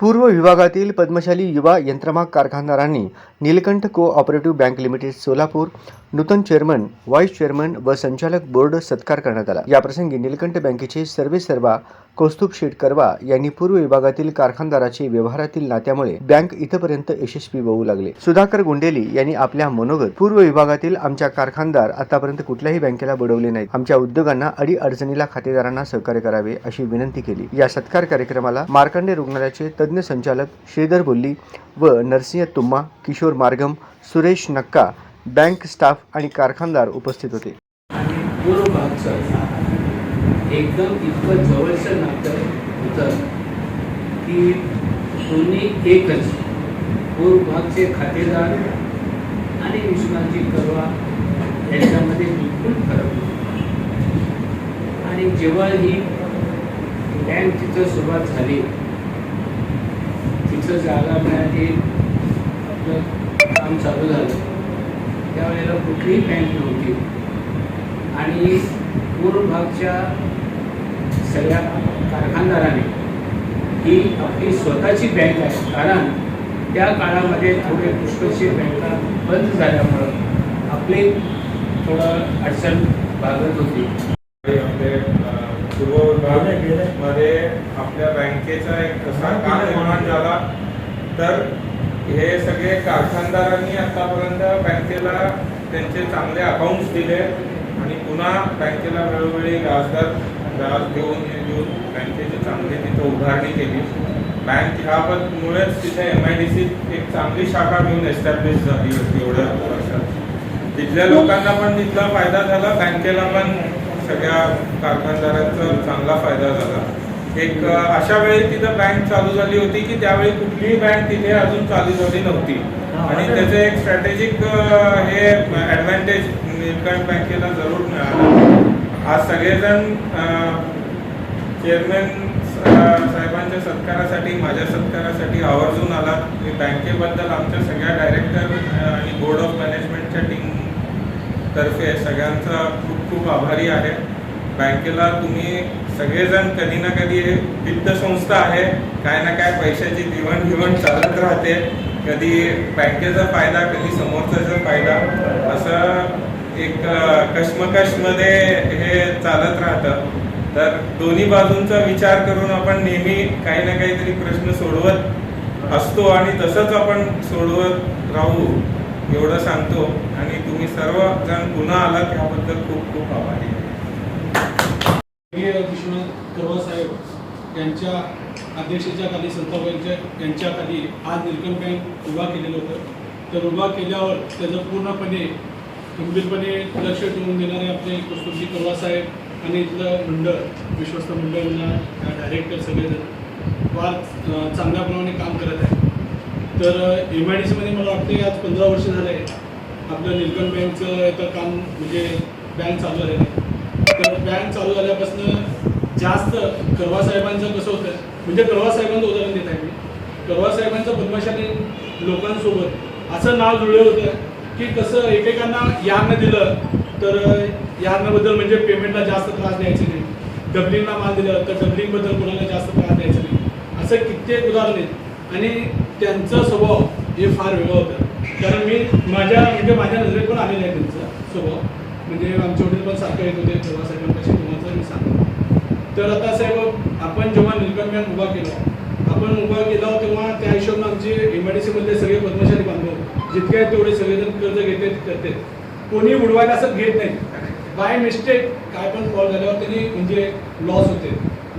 पूर्व विभागातील पद्मशाली युवा यंत्रमाग कारखानदारांनी Neelkanth cooperative bank limited Solapur नूतन चेअरमन व्हाईस चेअरमन व संचालक बोर्ड सत्कार करण्यात आला. याप्रसंगी नीलकंठ बँकेचे सर्वे सर्वा कौस्तुभ शेटकरवा यांनी पूर्व विभागातील कारखानदाराचे व्यवहारातील नात्यामुळे बँक इथपर्यंत यशस्वी होऊ लागले. सुधाकर गुंडेली यांनी आपल्या मनोगत पूर्व विभागातील आमच्या कारखानदार आतापर्यंत कुठल्याही बँकेला बुडवले नाहीत. आमच्या उद्योगांना अडी अडचणीला खातेदारांना सहकार्य करावे अशी विनंती केली. या सत्कार कार्यक्रमाला मार्कंडे रुग्णालयाचे तज्ज्ञ संचालक श्रीधर बोल्ली व नरसिंह तुम्मा किशोर मार्गम सुरेश नक्का बँक स्टाफ आणि कारखानदार उपस्थित होते. पूर्व भागचं एकदम इतकं जवळचं नातं होतं की दोन्ही एकच पूर्व भागचे खातेदार आणि विश्वनाथजी करवा यांच्यामध्ये बिलकुल फरक आणि जेव्हा ही बँक तिथं सुरुवात झाली तिथं जागा मिळाली आपलं काम चालू झालं त्यावेळेला कुठलीही बँक नव्हती. आणि पूर्व भागच्या सगळ्या कारखानदाराने ही आपली स्वतःची बँक आहे. कारण त्या काळामध्ये थोडे पुष्कळशी बँका बंद झाल्यामुळं आपली थोडं अडचण भागत होती. आपले आपल्या बँकेचा एक कसा काळ निर्माण झाला. तर हे सगळे कारखानदारांनी आतापर्यंत बँकेला त्यांचे चांगले अकाउंट्स दिले आणि पुन्हा बँकेला वेळोवेळी व्याजदर व्याज देऊन हे देऊन बँकेची चांगली तिथं उभारणी केली. बँक ह्यामुळेच तिथे एम आय डी सी एक चांगली शाखा घेऊन एस्टॅब्लिश झाली होती एवढ्या वर्षात. तिथल्या लोकांना पण तिथला फायदा झाला बँकेला पण सगळ्या कारखानदारांचा चांगला फायदा झाला. एक अशा वेळी तिथं बँक चालू झाली होती की त्यावेळी कुठलीही बँक तिथे अजून चालू झाली नव्हती. आणि त्याचे एक स्ट्रॅटेजिक हे ॲडव्हान्टेज निलकंठ बँकेला जरूर मिळालं. आज सगळेजण चेअरमॅन साहेबांच्या सत्कारासाठी माझ्या सत्कारासाठी आवर्जून आला मी बँकेबद्दल आमच्या सगळ्या डायरेक्टर आणि बोर्ड ऑफ मॅनेजमेंटच्या टीम तर्फे सगळ्यांचा खूप खूप आभारी आहे. बँकेला तुम्ही सगळेजण कधी ना कधी वित्त संस्था आहे काय ना काय पैशाची देवाणघेवाण चालत राहते. कधी बँकेचा फायदा कधी समोरच्याचा फायदा असं एक कश्मकशमध्ये हे चालत राहतं. तर दोन्ही बाजूंचा विचार करून आपण नेहमी काही ना काहीतरी प्रश्न सोडवत असतो आणि तसंच आपण सोडवत राहू एवढं सांगतो. आणि तुम्ही सर्वजण पुन्हा आलात याबद्दल खूप खूप आभारी आहे. मी विश्वनाथ करवा साहेब यांच्या अध्यक्षतेच्या खाली संताबाईंच्या यांच्या खाली आज निलकम बँक उभा केलेलं होतं. तर उभा केल्यावर त्याचं पूर्णपणे गंभीरपणे लक्ष ठेवून देणारे आपले कुस्तुजी करवा साहेब आणि इथलं मंडळ विश्वस्त मंडळांना डायरेक्टर सगळेजण फार चांगल्याप्रमाणे काम करत आहे तर एम आय डी सीमध्ये मला वाटते आज पंधरा वर्ष झाले आपलं निलकंठ बँकचं इथं काम म्हणजे बँक चालू झालेलं आहे. तर बँक चालू झाल्यापासून जास्त करवा साहेबांचं कसं होतं म्हणजे करवा साहेबांचं उदाहरण देत आहे मी. करवा साहेबांचं बदमाशाने लोकांसोबत असं नाव जुळलं होतं की कसं एकेकांना यानं दिलं तर यानाबद्दल म्हणजे पेमेंटला जास्त त्रास द्यायचे नाही. डबलिंगला माल दिलं तर डबलिंगबद्दल कोणाला जास्त त्रास द्यायचा नाही. असं कित्येक उदाहरण आहेत. आणि त्यांचा स्वभाव हे फार वेगळं होतं. कारण मी माझ्या म्हणजे माझ्या नजरेत पण आलेलं आहे त्यांचा स्वभाव. म्हणजे आमच्या वडील पण सारखं येत होते तेव्हा साहेबांपाशी तुम्हाला मी सांगतो. तर आता साहेब आपण जेव्हा निलकंठ उभा केला आपण उभा केला तेव्हा त्या हिशोबाने आमचे एम आय डी सीमधले सगळे पद्मशाली बांधव जितके आहेत तेवढे सगळेजण कर्ज घेते करते कोणी उडवायला असं घेत नाही. बाय मिस्टेक काय पण फॉल झाल्यावर त्यांनी म्हणजे लॉस होते.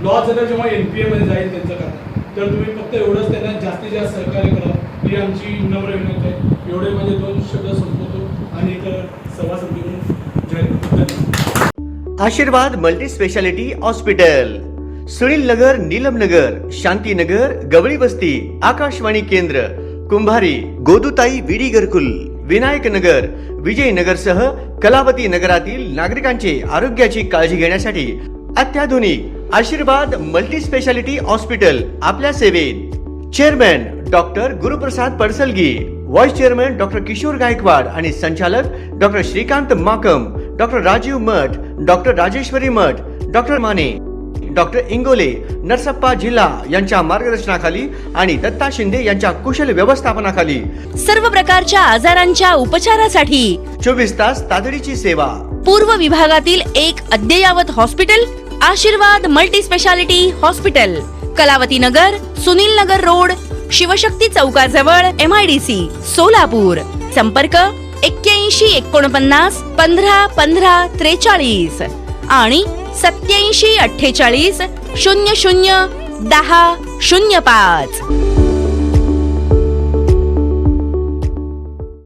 लॉस झाल्यावर जेव्हा एन पी एमध्ये जाईल त्यांचं काम. तर तुम्ही फक्त एवढंच त्यांना जास्तीत जास्त सहकार्य करा. ही आमची नम्र विनंती आहे. एवढे म्हणजे दोन शब्द Ashirwad multi speciality hospital Sunil Nagar Neelam Nagar Shantinagar Gawali Vasti Akashvani केंद्र कुंभारी गोदुताई विडी घरकुल विनायक नगर विजयनगर सह कलावती नगरातील नागरिकांचे आरोग्याची काळजी घेण्यासाठी अत्याधुनिक आशीर्वाद मल्टी स्पेशालिटी हॉस्पिटल आपल्या सेवेत. Chairman doctor Guruprasad Padasalgi vice chairman doctor Kishor Gaikwad आणि संचालक doctor Shrikant Makam doctor Rajeev Math doctor Rajeshwari Math doctor Mane doctor Ingole Narsappa जिल्हा यांच्या मार्गदर्शनाखाली आणि दत्ता शिंदे यांच्या कुशल व्यवस्थापनाखाली. सर्व प्रकारच्या आजारांच्या उपचारासाठी चोवीस तास तातडीची सेवा. पूर्व विभागातील एक अद्ययावत hospital Ashirwad multi speciality hospital Kalavati Nagar Sunil Nagar road Shivshakti चौकाजवळ M I D C Solapur. संपर्क एक्क्याऐंशी एकोणपन्नास पंधरा पंधरा त्रेचाळीस आणि सत्याऐंशी अठ्ठेचाळीस शून्य शून्य दहा शून्य पाच.